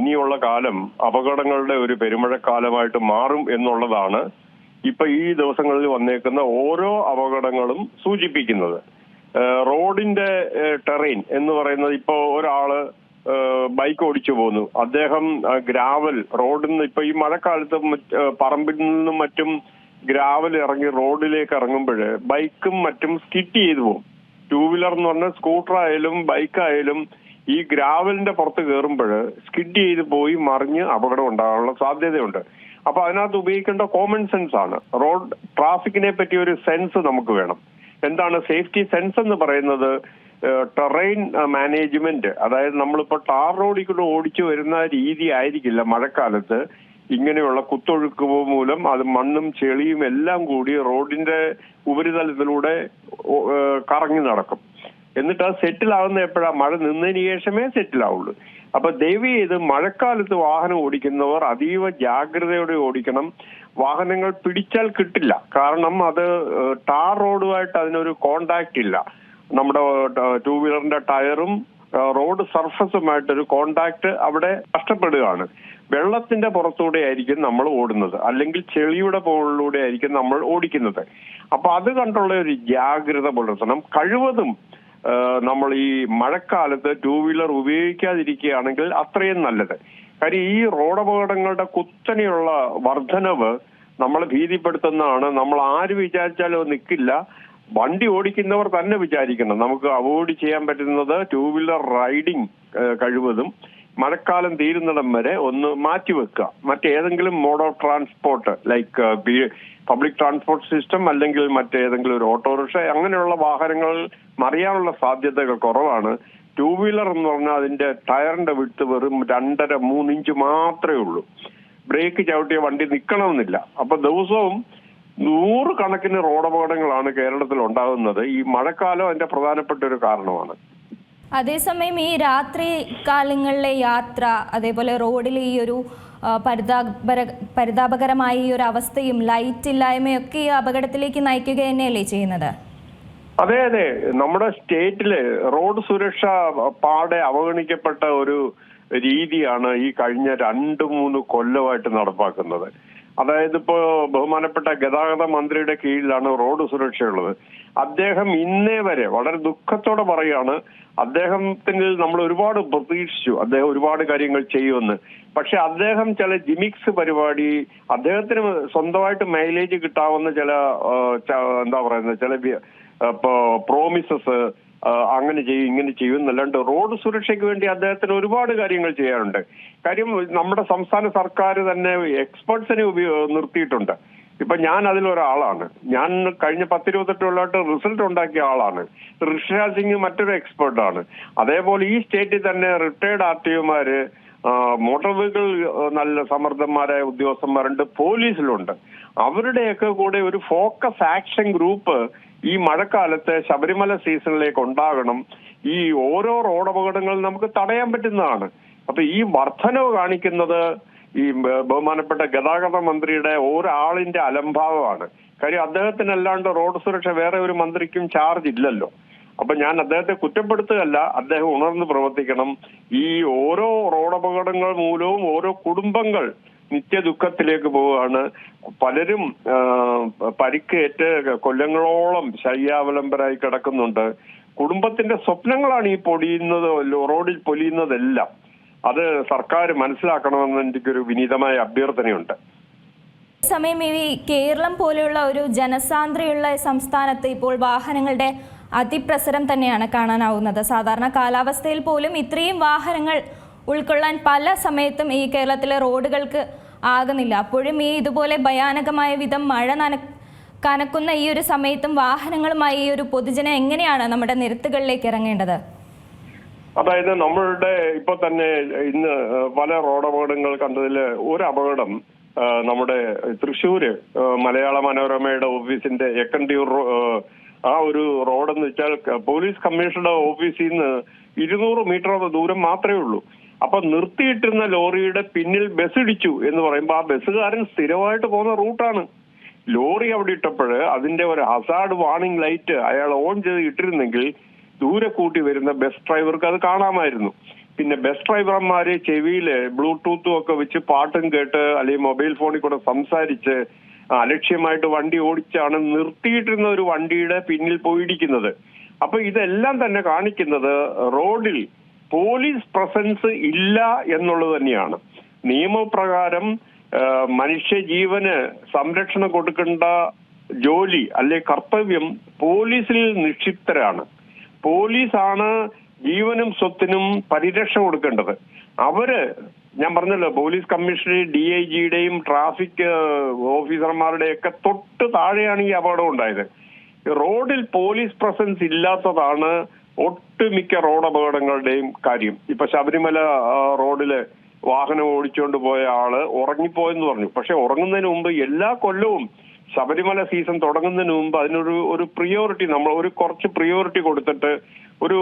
ഇനിയുള്ള കാലം അപകടങ്ങളുടെ ഒരു പെരുമഴക്കാലമായിട്ട് മാറും എന്നുള്ളതാണ് ഇപ്പൊ ഈ ദിവസങ്ങളിൽ വന്നേക്കുന്ന ഓരോ അപകടങ്ങളും സൂചിപ്പിക്കുന്നത്. റോഡിന്റെ ടെറൈൻ എന്ന് പറയുന്നത് ഇപ്പോ ഒരാൾ ബൈക്ക് ഓടിച്ചു പോന്നു. അദ്ദേഹം ഗ്രാവൽ റോഡിൽ നിന്ന് ഇപ്പൊ ഈ മഴക്കാലത്ത് പറമ്പിൽ നിന്നും മറ്റും ഗ്രാവൽ ഇറങ്ങി റോഡിലേക്ക് ഇറങ്ങുമ്പോൾ ബൈക്കും മറ്റും സ്കിറ്റ് ചെയ്തു പോകും. ടൂ വീലർ എന്ന് പറഞ്ഞാൽ സ്കൂട്ടർ ആയാലും ബൈക്ക് ആയാലും ഈ ഗ്രാവലിന്റെ പുറത്ത് കയറുമ്പോൾ സ്കിഡ് ചെയ്ത് പോയി മറിഞ്ഞ് അപകടം ഉണ്ടാകാനുള്ള സാധ്യതയുണ്ട്. അപ്പൊ അതിനകത്ത് ഉപയോഗിക്കേണ്ട കോമൺ സെൻസ് ആണ്. റോഡ് ട്രാഫിക്കിനെ പറ്റി ഒരു സെൻസ് നമുക്ക് വേണം. എന്താണ് സേഫ്റ്റി സെൻസ് എന്ന് പറയുന്നത്? ടെറൈൻ മാനേജ്മെന്റ് അതായത് നമ്മളിപ്പോ ടാർ റോഡിൽ കൂടെ ഓടിച്ചു വരുന്ന രീതി ആയിരിക്കില്ല മഴക്കാലത്ത്. ഇങ്ങനെയുള്ള കുത്തൊഴുക്ക് മൂലം അത് മണ്ണും ചെളിയും എല്ലാം കൂടി റോഡിന്റെ ഉപരിതലത്തിലൂടെ കറങ്ങി നടക്കും. എന്നിട്ട് ആ സെറ്റിൽ ആവുന്ന എപ്പോഴാ? മഴ നിന്നതിന് ശേഷമേ സെറ്റിൽ ആവുള്ളൂ അപ്പൊ ദയവ് ചെയ്ത് മഴക്കാലത്ത് വാഹനം ഓടിക്കുന്നവർ അതീവ ജാഗ്രതയോടെ ഓടിക്കണം. വാഹനങ്ങൾ പിടിച്ചാൽ കിട്ടില്ല. കാരണം അത് ടാർ റോഡുമായിട്ട് അതിനൊരു കോണ്ടാക്ട് ഇല്ല. നമ്മുടെ ടൂ വീലറിന്റെ ടയറും റോഡ് സർഫസുമായിട്ടൊരു കോണ്ടാക്ട് അവിടെ നഷ്ടപ്പെടുകയാണ്. വെള്ളത്തിന്റെ പുറത്തൂടെ ആയിരിക്കും നമ്മൾ ഓടുന്നത്. അല്ലെങ്കിൽ ചെളിയുടെ പോളിലൂടെ ആയിരിക്കും നമ്മൾ ഓടിക്കുന്നത്. അപ്പൊ അത് കണ്ടുള്ള ഒരു ജാഗ്രത പുലർത്തണം. കഴിവതും നമ്മൾ ഈ മഴക്കാലത്ത് ടൂ വീലർ ഉപയോഗിക്കാതിരിക്കുകയാണെങ്കിൽ അത്രയും നല്ലത്. കാര്യം ഈ റോഡ് അപകടങ്ങളുടെ കുത്തനെയുള്ള വർധനവ് നമ്മളെ ഭീതിപ്പെടുത്തുന്നതാണ്. നമ്മൾ ആര് വിചാരിച്ചാലും നിൽക്കില്ല വണ്ടി ഓടിക്കുന്നവർ തന്നെ വിചാരിക്കണം. നമുക്ക് അവോയ്ഡ് ചെയ്യാൻ പറ്റുന്നത് ടൂ വീലർ റൈഡിംഗ് കഴിവതും. മഴക്കാലം തീരുന്നിടം വരെ ഒന്ന് മാറ്റിവെക്കുക മറ്റേതെങ്കിലും mode of transport like public transport system അല്ലെങ്കിൽ മറ്റേതെങ്കിലും ഒരു ഓട്ടോറിക്ഷ അങ്ങനെയുള്ള വാഹനങ്ങൾ മറിയാനുള്ള സാധ്യതകൾ കുറവാണ്. ടൂ വീലർ എന്ന് പറഞ്ഞാൽ അതിന്റെ ടയറിന്റെ വിട്ട് വെറും രണ്ടര മൂന്നിഞ്ച് മാത്രമേ ഉള്ളൂ. ബ്രേക്ക് ചവിട്ടിയ വണ്ടി നിൽക്കണമെന്നില്ല അപ്പൊ ദിവസവും നൂറ് കണക്കിന് റോഡപകടങ്ങളാണ് കേരളത്തിൽ ഉണ്ടാകുന്നത്. ഈ മഴക്കാലം അതിന്റെ പ്രധാനപ്പെട്ട ഒരു കാരണമാണ്. അതേസമയം ഈ രാത്രി കാലങ്ങളിലെ യാത്ര അതേപോലെ റോഡിൽ ഈ ഒരു പരിതാപകരമായ ഈ ഒരു അവസ്ഥയും ലൈറ്റ് ഇല്ലായ്മയൊക്കെ ഈ അപകടത്തിലേക്ക് നയിക്കുക തന്നെയല്ലേ ചെയ്യുന്നത്? അതെ അതെ. നമ്മുടെ സ്റ്റേറ്റിൽ റോഡ് സുരക്ഷ പാടെ അവഗണിക്കപ്പെട്ട ഒരു രീതിയാണ് ഈ കഴിഞ്ഞ രണ്ട് മൂന്ന് കൊല്ലമായിട്ട് നടപ്പാക്കുന്നത്. അതായത് ഇപ്പോ ബഹുമാനപ്പെട്ട ഗതാഗത മന്ത്രിയുടെ കീഴിലാണ് റോഡ് സുരക്ഷയുള്ളത്. അദ്ദേഹം ഇന്നേ വരെ വളരെ ദുഃഖത്തോടെ പറയാണ് അദ്ദേഹത്തിന് നമ്മൾ ഒരുപാട് പ്രതീക്ഷിച്ചു അദ്ദേഹം ഒരുപാട് കാര്യങ്ങൾ ചെയ്യുമെന്ന്. പക്ഷെ അദ്ദേഹം ചില ജിമിക്സ് പരിപാടി അദ്ദേഹത്തിന് സ്വന്തമായിട്ട് മൈലേജ് കിട്ടാവുന്ന ചില എന്താ പറയുന്നത് ചില പ്രോമിസസ് അങ്ങനെ ചെയ്യും ഇങ്ങനെ ചെയ്യും എന്നല്ലാണ്ട് റോഡ് സുരക്ഷയ്ക്ക് വേണ്ടി അദ്ദേഹത്തിന് ഒരുപാട് കാര്യങ്ങൾ ചെയ്യാറുണ്ട് കാര്യം നമ്മുടെ സംസ്ഥാന സർക്കാർ തന്നെ എക്സ്പേർട്സിനെ നിർത്തിയിട്ടുണ്ട്. ഇപ്പൊ ഞാൻ അതിലൊരാളാണ് ഞാൻ കഴിഞ്ഞ പത്തിരുപത്തെട്ട് കൊല്ലമായിട്ട് റിസൾട്ട് ഉണ്ടാക്കിയ ആളാണ്. ഋഷിരാജ് സിംഗ് മറ്റൊരു എക്സ്പേർട്ടാണ്. അതേപോലെ ഈ സ്റ്റേറ്റിൽ തന്നെ റിട്ടയർഡ് ആർ ടി ഒമാര് മോട്ടോർ വെഹിക്കിൾ നല്ല സമർത്ഥന്മാരായ ഉദ്യോഗസ്ഥന്മാരുണ്ട് പോലീസിലുണ്ട്. അവരുടെയൊക്കെ കൂടെ ഒരു ഫോക്കസ് ആക്ഷൻ ഗ്രൂപ്പ് ഈ മഴക്കാലത്ത് ശബരിമല സീസണിലേക്ക് ഉണ്ടാകണം. ഈ ഓരോ റോഡ് അപകടങ്ങൾ നമുക്ക് തടയാൻ പറ്റുന്നതാണ്. അപ്പൊ ഈ വർധനവ് കാണിക്കുന്നത് ഈ ബഹുമാനപ്പെട്ട ഗതാഗത മന്ത്രിയുടെ ഒരാളിന്റെ അലംഭാവമാണ്. കാര്യം അദ്ദേഹത്തിനല്ലാണ്ട് റോഡ് സുരക്ഷ വേറെ ഒരു മന്ത്രിക്കും ചാർജ് ഇല്ലല്ലോ. അപ്പൊ ഞാൻ അദ്ദേഹത്തെ കുറ്റപ്പെടുത്തുകയല്ല അദ്ദേഹം ഉണർന്ന് പ്രവർത്തിക്കണം. ഈ ഓരോ റോഡ് അപകടങ്ങൾ മൂലവും ഓരോ കുടുംബങ്ങൾ നിത്യ ദുഃഖത്തിലേക്ക് പോവുകയാണ്. പലരും പരിക്കേറ്റ് കൊല്ലങ്ങളോളം ശയ്യാവലംബരായി കിടക്കുന്നുണ്ട്. കുടുംബത്തിന്റെ സ്വപ്നങ്ങളാണ് ഈ പൊടിയുന്നത് റോഡിൽ പൊലിയുന്നതെല്ലാം. അത് സർക്കാർ മനസ്സിലാക്കണമെന്ന് എനിക്കൊരു വിനീതമായ അഭ്യർത്ഥനയുണ്ട്. സമയം ഈ കേരളം പോലെയുള്ള ഒരു ജനസാന്ദ്രയുള്ള സംസ്ഥാനത്ത് ഇപ്പോൾ വാഹനങ്ങളുടെ അതിപ്രസരം തന്നെയാണ് കാണാനാവുന്നത്. സാധാരണ കാലാവസ്ഥയിൽ പോലും ഇത്രയും വാഹനങ്ങൾ ഉൾക്കൊള്ളാൻ പല സമയത്തും ഈ കേരളത്തിലെ റോഡുകൾക്ക് ആകുന്നില്ല. അപ്പോഴും ഈ ഇതുപോലെ ഭയാനകമായ വിധം മഴ നന കനക്കുന്ന ഈ ഒരു സമയത്തും വാഹനങ്ങളുമായി ഈ ഒരു പൊതുജനം എങ്ങനെയാണ് നമ്മുടെ നിരത്തുകളിലേക്ക് ഇറങ്ങേണ്ടത്? അതായത് നമ്മളുടെ ഇപ്പൊ തന്നെ ഇന്ന് പല റോഡ് അപകടങ്ങൾ കണ്ടതിൽ ഒരു അപകടം നമ്മുടെ തൃശ്ശൂര് മലയാള മനോരമയുടെ ഓഫീസിന്റെ എക്കണ്ടിയൂർ ആ, ഒരു റോഡെന്ന് വെച്ചാൽ പോലീസ് കമ്മീഷണറുടെ ഓഫീസിൽ നിന്ന് ഇരുന്നൂറ് മീറ്റർ ദൂരം മാത്രമേ ഉള്ളൂ. അപ്പൊ നിർത്തിയിട്ടിരുന്ന ലോറിയുടെ പിന്നിൽ ബസ് ഇടിച്ചു എന്ന് പറയുമ്പോൾ ആ ബസ്സുകാരൻ സ്ഥിരമായിട്ട് പോകുന്ന റൂട്ടാണ്. ലോറി അവിടെ ഇട്ടപ്പോൾ അതിന്റെ ഒരു ഹസാർഡ് വാർണിംഗ് ലൈറ്റ് അയാൾ ഓൺ ചെയ്ത് ഇട്ടിരുന്നെങ്കിൽ ദൂരെ കൂട്ടി വരുന്ന ബസ് ഡ്രൈവർക്ക് അത് കാണാമായിരുന്നു. പിന്നെ ബസ് ഡ്രൈവർമാര് ചെവിയിൽ ബ്ലൂടൂത്തും ഒക്കെ വെച്ച് പാട്ടും കേട്ട് അല്ലെങ്കിൽ മൊബൈൽ ഫോണിൽ കൂടെ സംസാരിച്ച് അലക്ഷ്യമായിട്ട് വണ്ടി ഓടിച്ചാണ് നിർത്തിയിട്ടിരുന്ന ഒരു വണ്ടിയുടെ പിന്നിൽ പോയിരിക്കുന്നത് അപ്പൊ ഇതെല്ലാം തന്നെ കാണിക്കുന്നത് റോഡിൽ പോലീസ് പ്രസൻസ് ഇല്ല എന്നുള്ളത് തന്നെയാണ്. നിയമപ്രകാരം മനുഷ്യ ജീവന് സംരക്ഷണം കൊടുക്കേണ്ട ജോലി അല്ലെ കർത്തവ്യം പോലീസിൽ നിക്ഷിപ്തരാണ്. പോലീസാണ് ജീവനും സ്വത്തിനും പരിരക്ഷ കൊടുക്കേണ്ടത്. അവർ ഞാൻ പറഞ്ഞല്ലോ പോലീസ് കമ്മീഷണർ ഡി ഐ ജിയുടെയും ട്രാഫിക് ഓഫീസർമാരുടെയും ഒക്കെ തൊട്ട് താഴെയാണ് ഈ അപകടം ഉണ്ടായത്. റോഡിൽ പോലീസ് പ്രസൻസ് ഇല്ലാത്തതാണ് ഒട്ടുമിക്ക റോഡ് അപകടങ്ങളുടെയും കാര്യം. ഇപ്പൊ ശബരിമല റോഡിൽ വാഹനം ഓടിച്ചുകൊണ്ട് പോയ ആൾ ഉറങ്ങിപ്പോയെന്ന് പറഞ്ഞു. പക്ഷെ ഉറങ്ങുന്നതിന് മുമ്പ് എല്ലാ കൊല്ലവും ശബരിമല സീസൺ തുടങ്ങുന്നതിന് മുമ്പ് അതിനൊരു ഒരു പ്രിയോറിറ്റി നമ്മൾ ഒരു കുറച്ച് പ്രിയോറിറ്റി കൊടുത്തിട്ട് ഒരു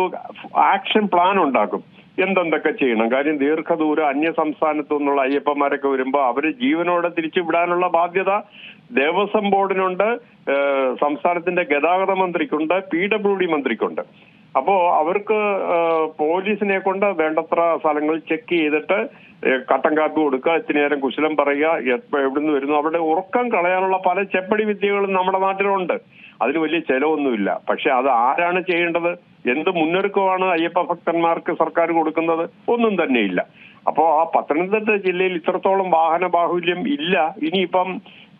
ആക്ഷൻ പ്ലാൻ ഉണ്ടാക്കും. എന്തെന്തൊക്കെ ചെയ്യണം? കാര്യം ദീർഘദൂരം അന്യ സംസ്ഥാനത്തു നിന്നുള്ള അയ്യപ്പന്മാരൊക്കെ വരുമ്പോൾ അവർ ജീവനോടെ തിരിച്ചു വിടാനുള്ള ബാധ്യത ദേവസ്വം ബോർഡിനുണ്ട് സംസ്ഥാനത്തിന്റെ ഗതാഗത മന്ത്രിക്കുണ്ട് പി ഡബ്ല്യു ഡി മന്ത്രിക്കുണ്ട്. അപ്പോ അവർക്ക് പോലീസിനെ കൊണ്ട് വേണ്ടത്ര സ്ഥലങ്ങൾ ചെക്ക് ചെയ്തിട്ട് കട്ടൻ കാപ്പി കൊടുക്കുക ഇത്തിരി നേരം കുശലം പറയുക എവിടുന്ന് വരുന്നു. അവരുടെ ഉറക്കം കളയാനുള്ള പല ചെപ്പടി വിദ്യകളും നമ്മുടെ നാട്ടിലുണ്ട്. അതിന് വലിയ ചെലവൊന്നുമില്ല. പക്ഷെ അത് ആരാണ് ചെയ്യേണ്ടത്? എന്ത് മുന്നൊരുക്കമാണ് അയ്യപ്പ ഭക്തന്മാർക്ക് സർക്കാർ കൊടുക്കുന്നത്? ഒന്നും തന്നെയില്ല. അപ്പോ ആ പത്തനംതിട്ട ജില്ലയിൽ ഇത്രത്തോളം വാഹന ബാഹുല്യം ഇല്ല. ഇനിയിപ്പം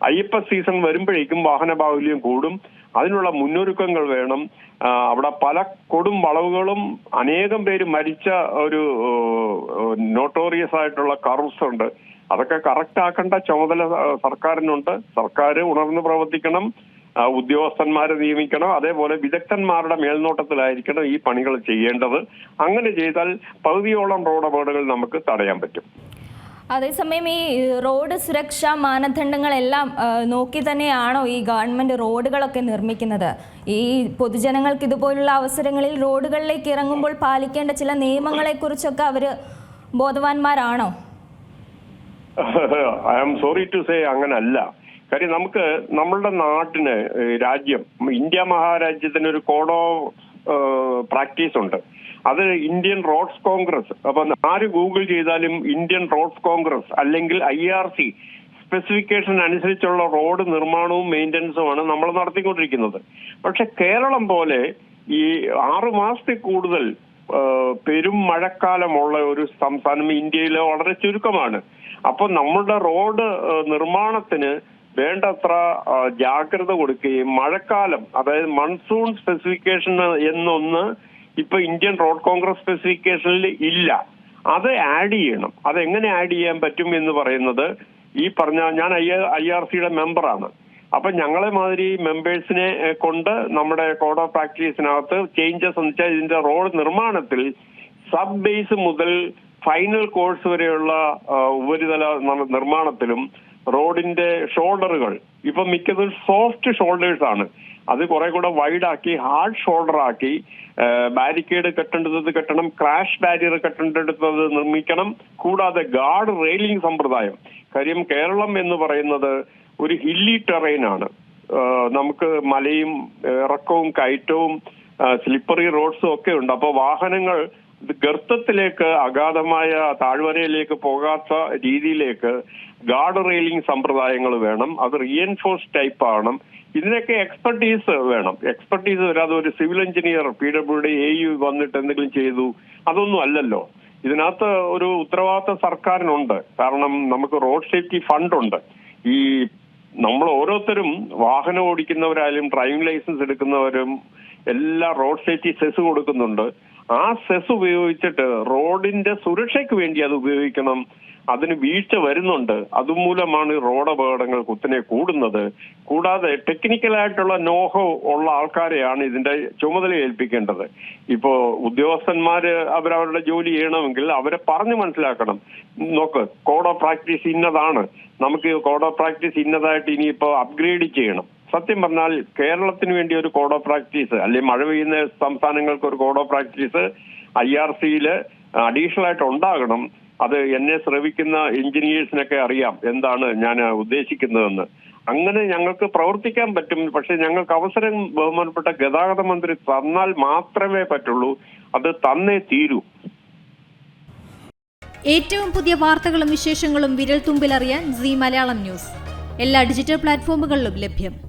അയ്യപ്പ സീസൺ വരുമ്പോഴേക്കും വാഹന ബാഹുല്യം കൂടും. അതിനുള്ള മുന്നൊരുക്കങ്ങൾ വേണം. അവിടെ പല കൊടും വളവുകളും അനേകം പേര് മരിച്ച ഒരു നോട്ടോറിയസ് ആയിട്ടുള്ള കർവ്സ് ഉണ്ട്. അതൊക്കെ കറക്റ്റ് ആക്കേണ്ട ചുമതല സർക്കാരിനുണ്ട്. സർക്കാർ ഉണർന്നു പ്രവർത്തിക്കണം. ഉദ്യോഗസ്ഥന്മാരെ നിയമിക്കണം. അതേപോലെ വിദഗ്ധന്മാരുടെ മേൽനോട്ടത്തിലായിരിക്കണം ഈ പണികൾ ചെയ്യേണ്ടത്. അങ്ങനെ ചെയ്താൽ പകുതിയോളം റോഡ് അപകടങ്ങൾ നമുക്ക് തടയാൻ പറ്റും. അതേസമയം ഈ റോഡ് സുരക്ഷാ മാനദണ്ഡങ്ങളെല്ലാം നോക്കി തന്നെയാണോ ഈ ഗവൺമെന്റ് റോഡുകളൊക്കെ നിർമ്മിക്കുന്നത്? ഈ പൊതുജനങ്ങൾക്ക് ഇതുപോലുള്ള അവസരങ്ങളിൽ റോഡുകളിലേക്ക് ഇറങ്ങുമ്പോൾ പാലിക്കേണ്ട ചില നിയമങ്ങളെക്കുറിച്ചൊക്കെ അവർ ബോധവാന്മാരാണോ? I am sorry to say അങ്ങനല്ല. കാര്യം നമുക്ക് നമ്മളുടെ നാട്ടിന് രാജ്യം ഇന്ത്യ മഹാരാജ്യത്തിന് ഒരു കോഡ് ഓഫ് പ്രാക്ടീസ് ഉണ്ട്. അത് ഇന്ത്യൻ റോഡ്സ് കോൺഗ്രസ്. അപ്പൊ ആര് ഗൂഗിൾ ചെയ്താലും ഇന്ത്യൻ റോഡ്സ് കോൺഗ്രസ് അല്ലെങ്കിൽ ഐ ആർ സി സ്പെസിഫിക്കേഷൻ അനുസരിച്ചുള്ള റോഡ് നിർമ്മാണവും മെയിന്റനൻസുമാണ് നമ്മൾ നടത്തിക്കൊണ്ടിരിക്കുന്നത്. പക്ഷെ കേരളം പോലെ ഈ ആറു മാസത്തിൽ കൂടുതൽ പെരും മഴക്കാലമുള്ള ഒരു സംസ്ഥാനം ഇന്ത്യയിലെ വളരെ ചുരുക്കമാണ്. അപ്പൊ നമ്മുടെ റോഡ് നിർമ്മാണത്തിന് വേണ്ടത്ര ജാഗ്രത കൊടുക്കുകയും മഴക്കാലം അതായത് മൺസൂൺ സ്പെസിഫിക്കേഷൻ എന്നൊന്ന് ഇപ്പൊ ഇന്ത്യൻ റോഡ് കോൺഗ്രസ് സ്പെസിഫിക്കേഷനിൽ ഇല്ല. അത് ആഡ് ചെയ്യണം. അതെങ്ങനെ ആഡ് ചെയ്യാൻ പറ്റും എന്ന് പറയുന്നത് ഈ പറഞ്ഞ ഞാൻ ഐ ഐ ആർ സിയുടെ മെമ്പറാണ് അപ്പൊ ഞങ്ങളെ മാതിരി മെമ്പേഴ്സിനെ കൊണ്ട് നമ്മുടെ കോഡ് ഓഫ് പ്രാക്ടീസിനകത്ത് ചേഞ്ചസ് എന്ന് വെച്ചാൽ ഇതിന്റെ റോഡ് നിർമ്മാണത്തിൽ സബ് ബേസ് മുതൽ ഫൈനൽ കോഴ്സ് വരെയുള്ള ഉപരിതല നിർമ്മാണത്തിലും റോഡിന്റെ ഷോൾഡറുകൾ ഇപ്പൊ മിക്കതും സോഫ്റ്റ് ഷോൾഡേഴ്സ് ആണ്. അത് കുറെ കൂടെ വൈഡാക്കി ഹാർഡ് ഷോൾഡർ ആക്കി ബാരിക്കേഡ് കെട്ടേണ്ടത് കെട്ടണം ക്രാഷ് ബാരിയർ കെട്ടേണ്ടത് നിർമ്മിക്കണം കൂടാതെ ഗാർഡ് റെയിലിംഗ് സമ്പ്രദായം. കാര്യം കേരളം എന്ന് പറയുന്നത് ഒരു ഹില്ലി ടെറൈൻ ആണ്. നമുക്ക് മലയും ഇറക്കവും കയറ്റവും സ്ലിപ്പറി റോഡ്സും ഒക്കെ ഉണ്ട്. അപ്പോൾ വാഹനങ്ങൾ ഗർത്തത്തിലേക്ക് അഗാധമായ താഴ്വരയിലേക്ക് പോകാത്ത രീതിയിലേക്ക് ഗാർഡ് റെയിലിംഗ് സമ്പ്രദായങ്ങൾ വേണം. അത് റീഎൻഫോഴ്സ് ടൈപ്പ് ആവണം ഇതിനൊക്കെ എക്സ്പെർട്ടീസ് വേണം. എക്സ്പെർട്ടീസ് വരാതെ ഒരു civil engineer P W D A U വന്നിട്ട് എന്തെങ്കിലും ചെയ്തു അതൊന്നും അല്ലല്ലോ. ഇതിനകത്ത് ഒരു ഉത്തരവാദിത്ത സർക്കാരിനുണ്ട്. കാരണം നമുക്ക് റോഡ് സേഫ്റ്റി ഫണ്ട് ഉണ്ട്. ഈ നമ്മൾ ഓരോരുത്തരും വാഹനം ഓടിക്കുന്നവരായാലും ഡ്രൈവിംഗ് ലൈസൻസ് എടുക്കുന്നവരും എല്ലാ റോഡ് സേഫ്റ്റി സെസ് കൊടുക്കുന്നുണ്ട്. ആ സെസ് ഉപയോഗിച്ചിട്ട് റോഡിന്റെ സുരക്ഷയ്ക്ക് വേണ്ടി അത് ഉപയോഗിക്കണം. അതിന് വീഴ്ച വരുന്നുണ്ട്. അതുമൂലമാണ് റോഡ് അപകടങ്ങൾ കുത്തനെ കൂടുന്നത്. കൂടാതെ ടെക്നിക്കലായിട്ടുള്ള നോഹോ ഉള്ള ആൾക്കാരെയാണ് ഇതിന്റെ ചുമതല ഏൽപ്പിക്കേണ്ടത്. ഇപ്പോ ഉദ്യോഗസ്ഥന്മാര് അവരവരുടെ ജോലി ചെയ്യണമെങ്കിൽ അവരെ പറഞ്ഞു മനസ്സിലാക്കണം. നോക്ക് കോഡ് ഓഫ് പ്രാക്ടീസ് ഇന്നതാണ്. നമുക്ക് കോഡ് ഓഫ് പ്രാക്ടീസ് ഇന്നതായിട്ട് ഇനിയിപ്പോ അപ്ഗ്രേഡ് ചെയ്യണം. സത്യം പറഞ്ഞാൽ കേരളത്തിന് വേണ്ടി ഒരു കോഡ് ഓഫ് പ്രാക്ടീസ് അല്ലെങ്കിൽ മഴ പെയ്യുന്ന സംസ്ഥാനങ്ങൾക്ക് ഒരു code of practice I R സിയിൽ അഡീഷണൽ ആയിട്ട് ഉണ്ടാകണം. അത് എന്നെ ശ്രവിക്കുന്ന എഞ്ചിനീയേഴ്സിനൊക്കെ അറിയാം എന്താണ് ഞാൻ ഉദ്ദേശിക്കുന്നതെന്ന്. അങ്ങനെ ഞങ്ങൾക്ക് പ്രവർത്തിക്കാൻ പറ്റും. പക്ഷെ ഞങ്ങൾക്ക് അവസരം ബഹുമാനപ്പെട്ട ഗതാഗത മന്ത്രി തന്നാൽ മാത്രമേ പറ്റുള്ളൂ. അത് തന്നേ തീരൂ. ഏറ്റവും പുതിയ വാർത്തകളും വിശേഷങ്ങളും വിരൽ തുമ്പിലറിയാൻ സി മലയാളം ന്യൂസ്. എല്ലാ ഡിജിറ്റൽ പ്ലാറ്റ്ഫോമുകളിലും ലഭ്യം.